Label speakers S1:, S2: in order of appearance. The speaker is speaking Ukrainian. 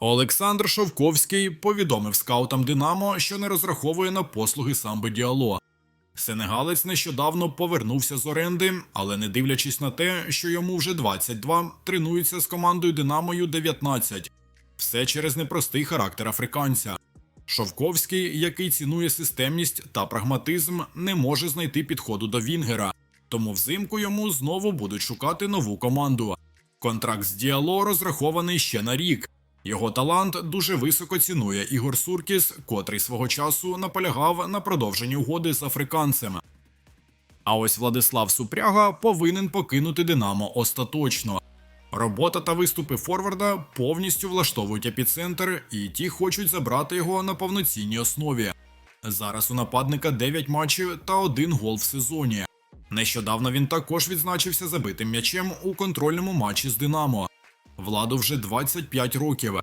S1: Олександр Шовковський повідомив скаутам Динамо, що не розраховує на послуги самби Діало. Сенегалець нещодавно повернувся з оренди, але не дивлячись на те, що йому вже 22, тренується з командою Динамою 19. Все через непростий характер африканця. Шовковський, який цінує системність та прагматизм, не може знайти підходу до Вінгера, тому взимку йому знову будуть шукати нову команду. Контракт з Діало розрахований ще на рік. Його талант дуже високо цінує Ігор Суркіс, котрий свого часу наполягав на продовженні угоди з африканцем. А ось Владислав Супряга повинен покинути Динамо остаточно. Робота та виступи Форварда повністю влаштовують епіцентр, і ті хочуть забрати його на повноцінній основі. Зараз у нападника 9 матчів та один гол в сезоні. Нещодавно він також відзначився забитим м'ячем у контрольному матчі з Динамо. Владу вже 25 років.